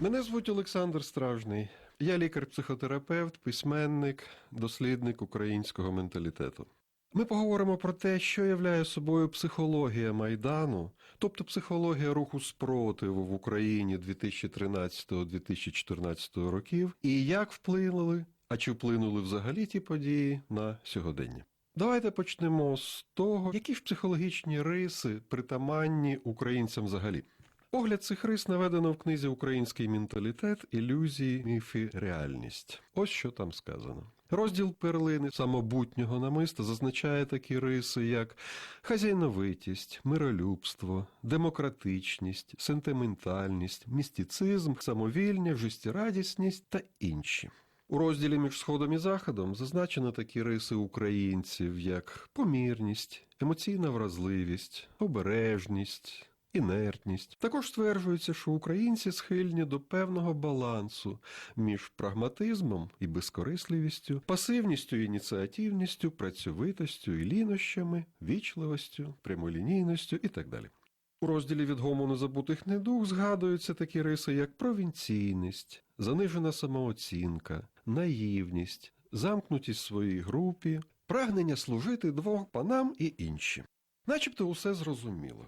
Мене звуть Олександр Стражний. Я лікар-психотерапевт, письменник, дослідник українського менталітету. Ми поговоримо про те, що являє собою психологія Майдану, тобто психологія руху спротиву в Україні 2013-2014 років, і як вплинули, а чи вплинули взагалі ті події на сьогодення. Давайте почнемо з того, які ж психологічні риси притаманні українцям взагалі. Огляд цих рис наведено в книзі Український менталітет, ілюзії, міфи, реальність. Ось що там сказано. Розділ перлини самобутнього намиста зазначає такі риси, як хазяйновитість, миролюбство, демократичність, сентиментальність, містицизм, самовільня, життєрадісність та інші. У розділі між Сходом і Заходом зазначено такі риси українців, як помірність, емоційна вразливість, обережність, інертність. Також стверджується, що українці схильні до певного балансу між прагматизмом і безкорисливістю, пасивністю і ініціативністю, працьовитостю і лінощами, вічливостю, прямолінійністю і так далі. У розділі від гомону забутих недуг згадуються такі риси, як провінційність, занижена самооцінка, наївність, замкнутість в своїй групі, прагнення служити двом панам і інші. Начебто усе зрозуміло.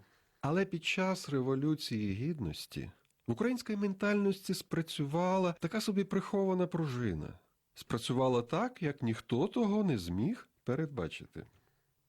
Але під час Революції Гідності в українській ментальності спрацювала така собі прихована пружина. Спрацювала так, як ніхто того не зміг передбачити.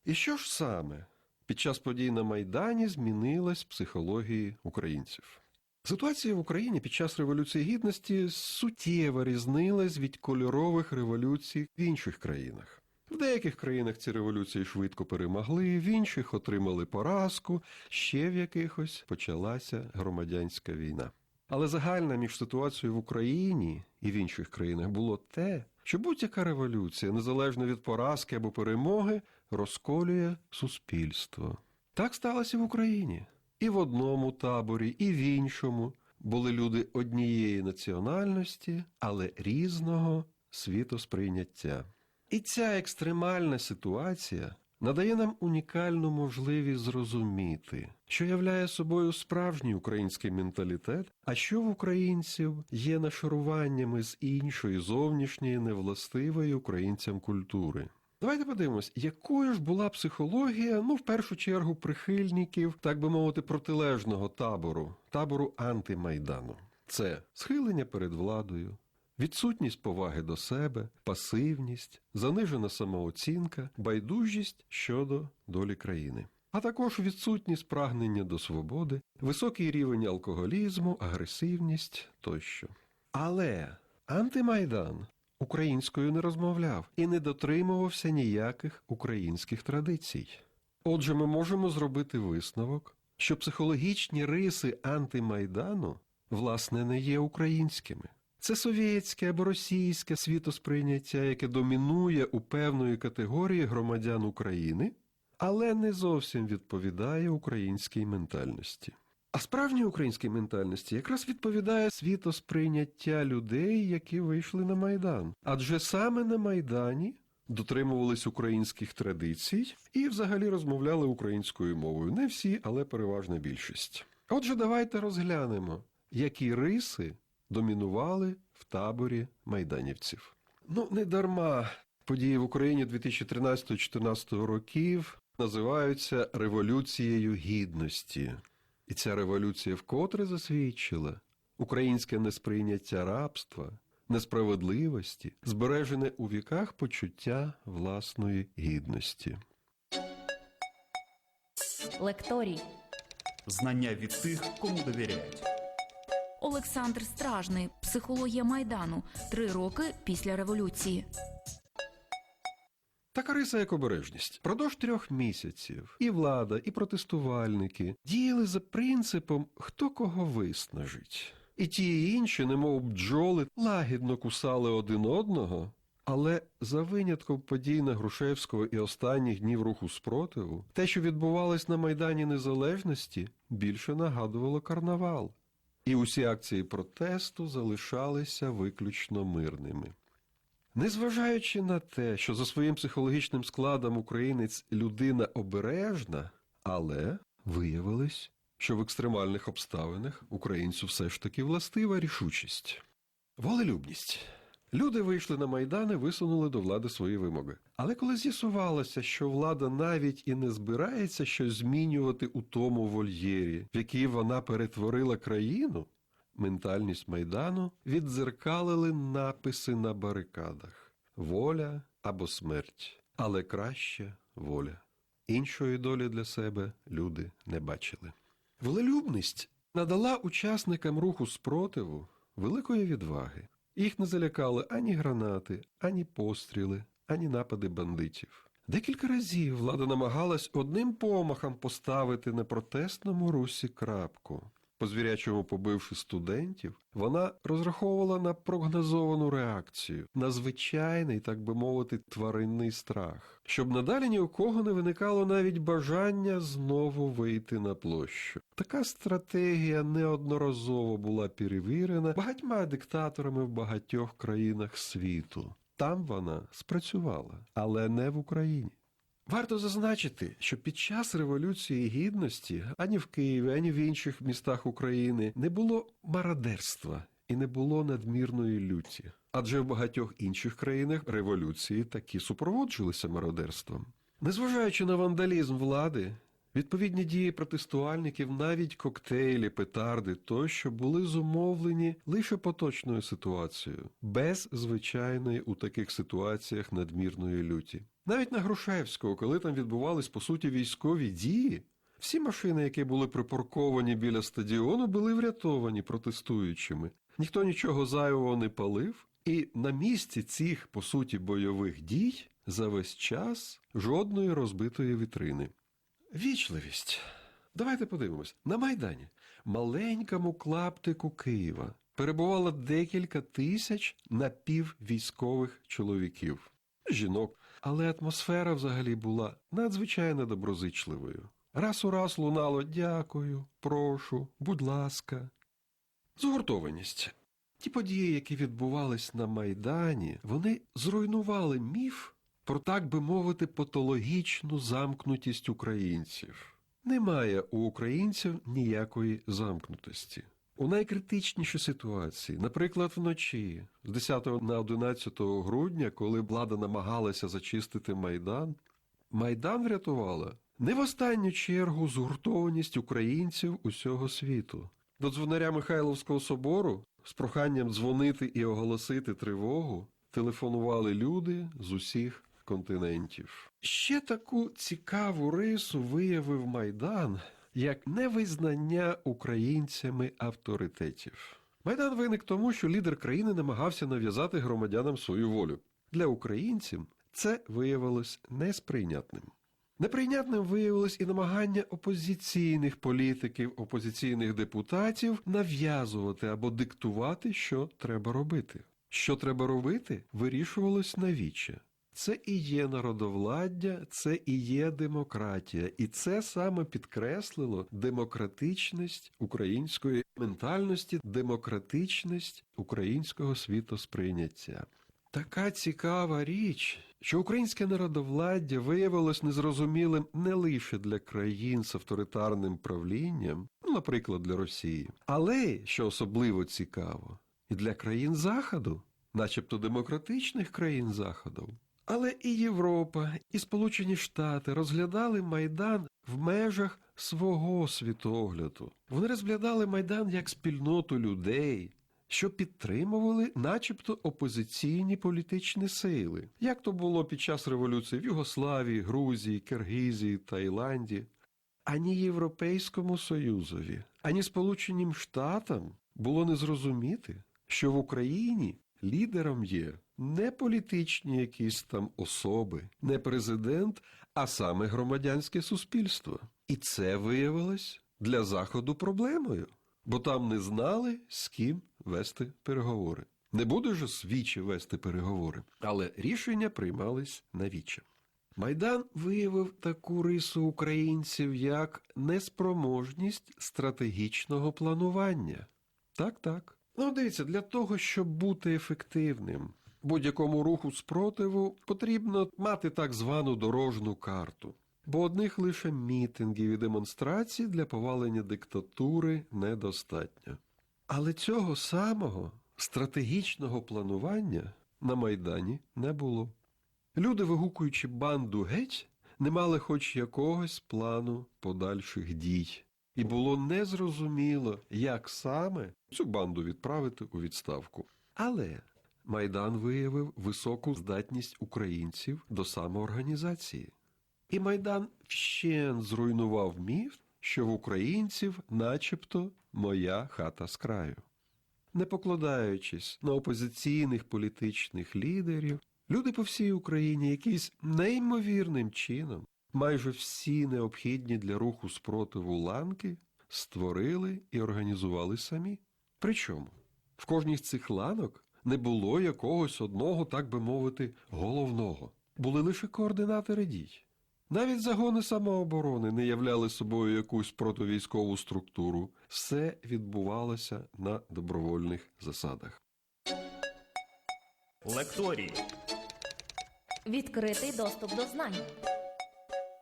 І що ж саме під час подій на Майдані змінилась психології українців? Ситуація в Україні під час Революції Гідності суттєво різнилась від кольорових революцій в інших країнах. В деяких країнах ці революції швидко перемогли, в інших отримали поразку, ще в якихось почалася громадянська війна. Але загальна між ситуацією в Україні і в інших країнах було те, що будь-яка революція, незалежно від поразки або перемоги, розколює суспільство. Так сталося в Україні. І в одному таборі, і в іншому були люди однієї національності, але різного світосприйняття. І ця екстремальна ситуація надає нам унікальну можливість зрозуміти, що являє собою справжній український менталітет, а що в українців є нашаруваннями з іншої зовнішньої невластивої українцям культури. Давайте подивимось, якою ж була психологія, ну, в першу чергу, прихильників, так би мовити, протилежного табору, табору антимайдану. Це схилення перед владою, відсутність поваги до себе, пасивність, занижена самооцінка, байдужість щодо долі країни. А також відсутність прагнення до свободи, високий рівень алкоголізму, агресивність тощо. Але антимайдан українською не розмовляв і не дотримувався ніяких українських традицій. Отже, ми можемо зробити висновок, що психологічні риси антимайдану власне не є українськими. Це совєтське або російське світосприйняття, яке домінує у певної категорії громадян України, але не зовсім відповідає українській ментальності. А справжній українській ментальності якраз відповідає світосприйняття людей, які вийшли на Майдан. Адже саме на Майдані дотримувались українських традицій і взагалі розмовляли українською мовою. Не всі, але переважна більшість. Отже, давайте розглянемо, які риси домінували в таборі майданівців. Ну, не дарма події в Україні 2013-2014 років називаються Революцією Гідності. І ця революція вкотре засвідчила українське несприйняття рабства, несправедливості, збережене у віках почуття власної гідності. Лекторій. Знання від тих, кому довіряють. Олександр Стражний. Психологія Майдану. Три роки після революції. Така риса як обережність. Продовж трьох місяців і влада, і протестувальники діяли за принципом хто кого виснажить. І ті і інші, немов бджоли, лагідно кусали один одного. Але за винятком подій на Грушевського і останніх днів руху спротиву, те, що відбувалось на Майдані Незалежності, більше нагадувало карнавал. І усі акції протесту залишалися виключно мирними. Незважаючи на те, що за своїм психологічним складом українець людина обережна, але виявилось що в екстремальних обставинах українцю все ж таки властива рішучість. Волелюбність. Люди вийшли на майдан і висунули до влади свої вимоги. Але коли з'ясувалося, що влада навіть і не збирається щось змінювати у тому вольєрі, в який вона перетворила країну, ментальність майдану віддзеркалили написи на барикадах: воля або смерть, але краще воля. Іншої долі для себе люди не бачили. Волелюбність надала учасникам руху спротиву великої відваги. Їх не залякали ані гранати, ані постріли, ані напади бандитів. Декілька разів влада намагалась одним помахом поставити на протестному русі крапку. По звірячому побивши студентів, вона розраховувала на прогнозовану реакцію, на звичайний, так би мовити, тваринний страх, щоб надалі ні у кого не виникало навіть бажання знову вийти на площу. Така стратегія неодноразово була перевірена багатьма диктаторами в багатьох країнах світу. Там вона спрацювала, але не в Україні. Варто зазначити, що під час Революції Гідності ані в Києві, ані в інших містах України не було мародерства і не було надмірної люті. Адже в багатьох інших країнах революції такі супроводжувалися мародерством. Незважаючи на вандалізм влади, відповідні дії протестувальників, навіть коктейлі, петарди тощо були зумовлені лише поточною ситуацією, без звичайної у таких ситуаціях надмірної люті. Навіть на Грушевського, коли там відбувались по суті військові дії, всі машини, які були припарковані біля стадіону, були врятовані протестуючими. Ніхто нічого зайвого не палив, і на місці цих, по суті, бойових дій за весь час жодної розбитої вітрини. Вічливість. Давайте подивимось. На Майдані, маленькому клаптику Києва, перебувало декілька тисяч напіввійськових чоловіків, жінок, але атмосфера взагалі була надзвичайно доброзичливою. Раз у раз лунало дякую, прошу, будь ласка. Згуртованість. Ті події, які відбувались на Майдані, вони зруйнували міф про, так би мовити, патологічну замкнутість українців. Немає у українців ніякої замкнутості. У найкритичнішій ситуації, наприклад, вночі, з 10 на 11 грудня, коли влада намагалася зачистити Майдан, Майдан врятувала не в останню чергу згуртованість українців усього світу. До дзвонаря Михайловського собору з проханням дзвонити і оголосити тривогу телефонували люди з усіх континентів. Ще таку цікаву рису виявив Майдан як невизнання українцями авторитетів. Майдан виник тому, що лідер країни намагався нав'язати громадянам свою волю. Для українців це виявилось несприйнятним. Неприйнятним виявилось і намагання опозиційних політиків, опозиційних депутатів нав'язувати або диктувати, що треба робити. Що треба робити, вирішувалось навіче. Це і є народовладдя, це і є демократія, і це саме підкреслило демократичність української ментальності, демократичність українського світосприйняття. Така цікава річ, що українське народовладдя виявилось незрозумілим не лише для країн з авторитарним правлінням, ну, наприклад, для Росії, але, що особливо цікаво, і для країн Заходу, начебто демократичних країн Заходу. Але і Європа, і Сполучені Штати розглядали Майдан в межах свого світогляду. Вони розглядали Майдан як спільноту людей, що підтримували начебто опозиційні політичні сили, як то було під час революції в Югославії, Грузії, Киргизії, Таїланді. Ані Європейському Союзові, ані Сполученим Штатам було не зрозуміти, що в Україні лідером є не політичні якісь там особи, не президент, а саме громадянське суспільство. І це виявилось для Заходу проблемою, бо там не знали, з ким вести переговори. Не буде ж свічі вести переговори, але рішення приймались на віче. Майдан виявив таку рису українців як неспроможність стратегічного планування. Так, так. Ну, дивіться, для того, щоб бути ефективним, будь-якому руху спротиву потрібно мати так звану дорожну карту. бо одних лише мітингів і демонстрацій для повалення диктатури недостатньо. Але цього самого стратегічного планування на Майдані не було. Люди, вигукуючи банду геть, не мали хоч якогось плану подальших дій, і було незрозуміло, як саме цю банду відправити у відставку. Але Майдан виявив високу здатність українців до самоорганізації. І Майдан вщен зруйнував міф, що в українців начебто моя хата з краю. Не покладаючись на опозиційних політичних лідерів, люди по всій Україні якимсь неймовірним чином, майже всі необхідні для руху спротиву ланки створили і організували самі. Причому в кожній з цих ланок не було якогось одного, так би мовити, головного. Були лише координатори дій. Навіть загони самооборони не являли собою якусь противійськову структуру. Все відбувалося на добровольних засадах. Лекторій. Відкритий доступ до знань.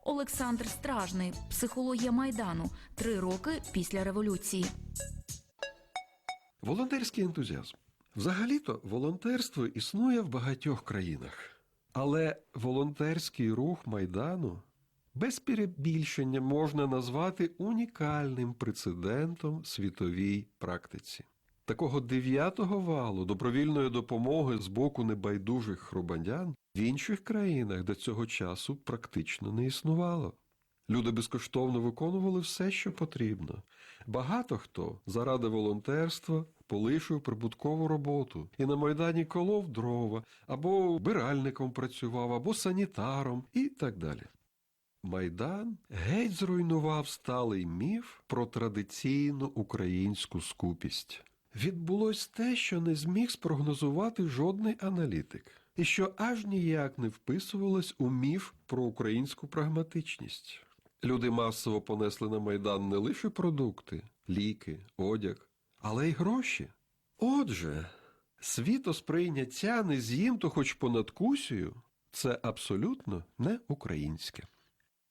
Олександр Стражний, психологія майдану, три роки після революції. Волонтерський ентузіазм. Взагалі-то волонтерство існує в багатьох країнах. Але волонтерський рух Майдану без перебільшення можна назвати унікальним прецедентом світовій практиці. Такого дев'ятого валу добровільної допомоги з боку небайдужих громадян в інших країнах до цього часу практично не існувало. Люди безкоштовно виконували все, що потрібно. Багато хто заради волонтерства полишив прибуткову роботу і на майдані колов дрова, або биральником працював, або санітаром і так далі. Майдан геть зруйнував сталий міф про традиційну українську скупість. Відбулось те, що не зміг спрогнозувати жодний аналітик, і що аж ніяк не вписувалось у міф про українську прагматичність. Люди масово понесли на майдан не лише продукти, ліки, одяг, але й гроші. Отже, світосприйняття не з'їм, то хоч понадкусію це абсолютно не українське.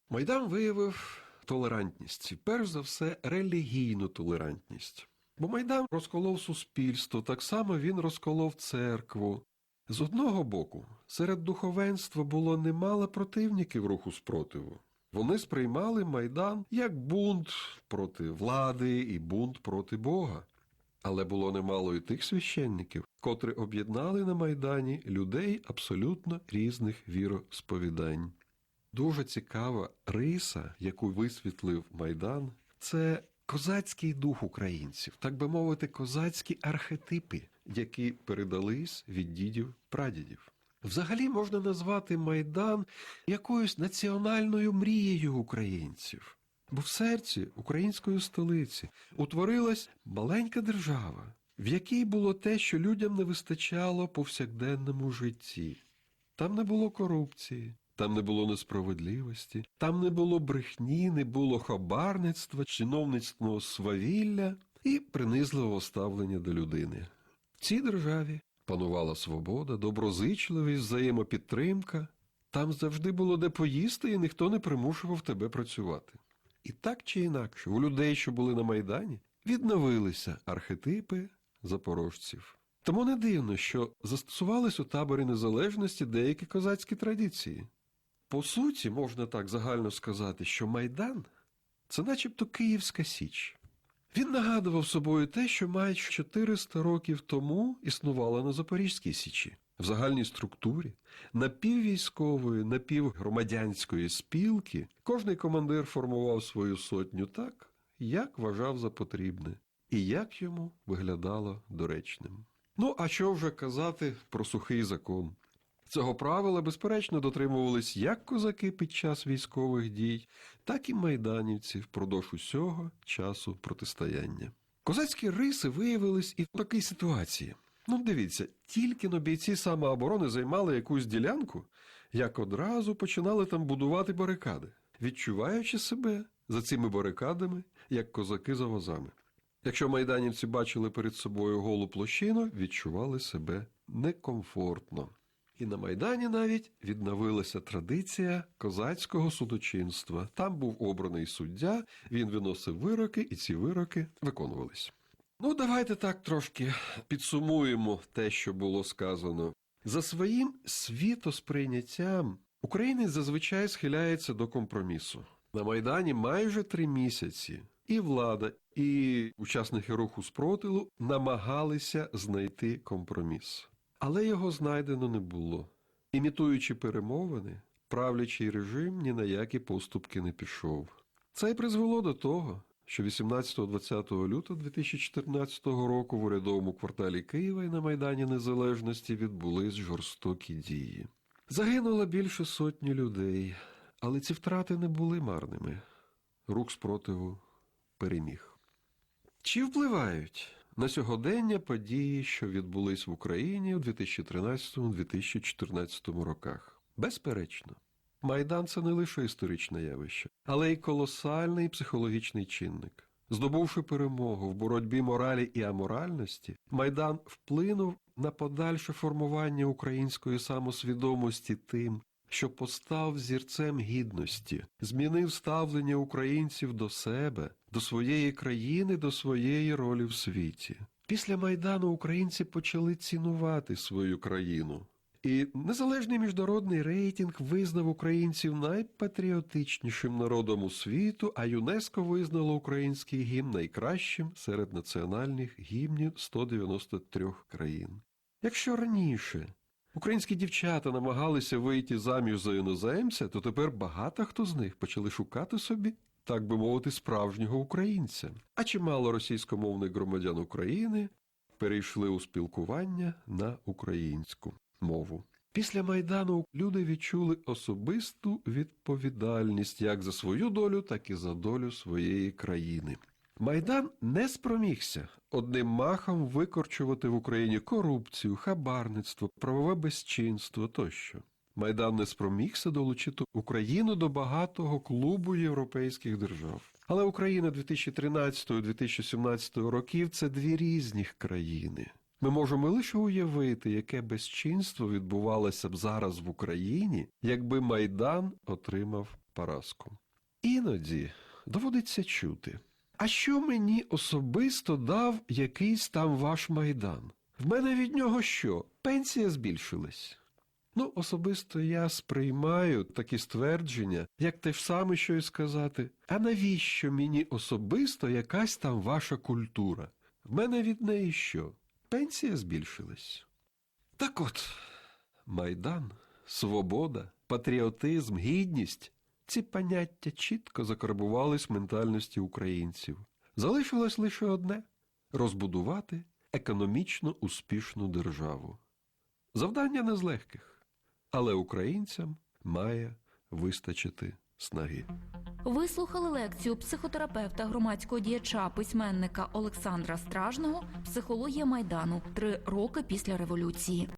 Майдан виявив толерантність, перш за все релігійну толерантність. Бо Майдан розколов суспільство, так само він розколов церкву. З одного боку, серед духовенства було немало противників руху спротиву. Вони сприймали Майдан як бунт проти влади і бунт проти Бога. Але було немало і тих священників, котрі об'єднали на Майдані людей абсолютно різних віросповідань. Дуже цікава риса, яку висвітлив Майдан, це козацький дух українців, так би мовити, козацькі архетипи, які передались від дідів прадідів. Взагалі можна назвати Майдан якоюсь національною мрією українців. Бо в серці української столиці утворилась маленька держава, в якій було те, що людям не вистачало повсякденному житті. Там не було корупції, там не було несправедливості, там не було брехні, не було хабарництва, чиновницького свавілля і принизливого ставлення до людини. Цій державі панувала свобода, доброзичливість, взаємопідтримка. Там завжди було де поїсти, і ніхто не примушував тебе працювати. І так чи інакше, у людей, що були на Майдані, відновилися архетипи запорожців. Тому не дивно, що застосувались у таборі незалежності деякі козацькі традиції. По суті, можна так загально сказати, що Майдан це начебто Київська Січ. Він нагадував собою те, що майже 400 років тому існувало на Запорізькій Січі в загальній структурі напіввійськової, напівгромадянської спілки кожний командир формував свою сотню так, як вважав за потрібне, і як йому виглядало доречним. Ну, а що вже казати про сухий закон? Цього правила, безперечно, дотримувались як козаки під час військових дій, так і майданівці впродовж усього часу протистояння. Козацькі риси виявились і в такій ситуації. Ну, дивіться, тільки но бійці самооборони займали якусь ділянку, як одразу починали там будувати барикади, відчуваючи себе за цими барикадами, як козаки за возами. Якщо майданівці бачили перед собою голу площину, відчували себе некомфортно. І на Майдані навіть відновилася традиція козацького судочинства. Там був обраний суддя, він виносив вироки, і ці вироки виконувались. Ну, давайте так трошки підсумуємо те, що було сказано. За своїм світосприйняттям українець зазвичай схиляється до компромісу. На Майдані майже три місяці і влада, і учасники руху спротиву намагалися знайти компроміс. Але його знайдено не було. Імітуючи перемовини, правлячий режим ні на які поступки не пішов. Це й призвело до того, що 18-20 лютого 2014 року в урядовому кварталі Києва і на Майдані Незалежності відбулись жорстокі дії. Загинуло більше сотні людей, але ці втрати не були марними. Рух спротиву переміг. Чи впливають на сьогодення події, що відбулись в Україні у 2013-2014 роках? Безперечно. Майдан це не лише історичне явище, але й колосальний психологічний чинник. Здобувши перемогу в боротьбі моралі і аморальності, Майдан вплинув на подальше формування української самосвідомості тим, що постав зірцем гідності, змінив ставлення українців до себе, до своєї країни, до своєї ролі в світі. Після Майдану українці почали цінувати свою країну. І незалежний міжнародний рейтинг визнав українців найпатріотичнішим народом у світу, а ЮНЕСКО визнало український гімн найкращим серед національних гімнів 193 країн. Якщо раніше українські дівчата намагалися вийти заміж за іноземця, то тепер багато хто з них почали шукати собі, так би мовити, справжнього українця. А чимало російськомовних громадян України перейшли у спілкування на українську мову. Після Майдану люди відчули особисту відповідальність як за свою долю, так і за долю своєї країни. Майдан не спромігся одним махом викорчувати в Україні корупцію, хабарництво, правове безчинство тощо. Майдан не спромігся долучити Україну до багатого клубу європейських держав. Але Україна 2013-2017 років це дві різні країни. Ми можемо лише уявити, яке безчинство відбувалося б зараз в Україні, якби Майдан отримав поразку. Іноді доводиться чути. А що мені особисто дав якийсь там ваш майдан? В мене від нього що? Пенсія збільшилась? Ну, особисто я сприймаю такі ствердження, як те ж саме, що й сказати. А навіщо мені особисто якась там ваша культура? В мене від неї що? Пенсія збільшилась. Так от, майдан, свобода, патріотизм, гідність ці поняття чітко закарбувались в ментальності українців. Залишилось лише одне розбудувати економічно успішну державу. Завдання не з легких, але українцям має вистачити снаги. Вислухали лекцію психотерапевта, громадського діяча, письменника Олександра Стражного Психологія майдану три роки після революції.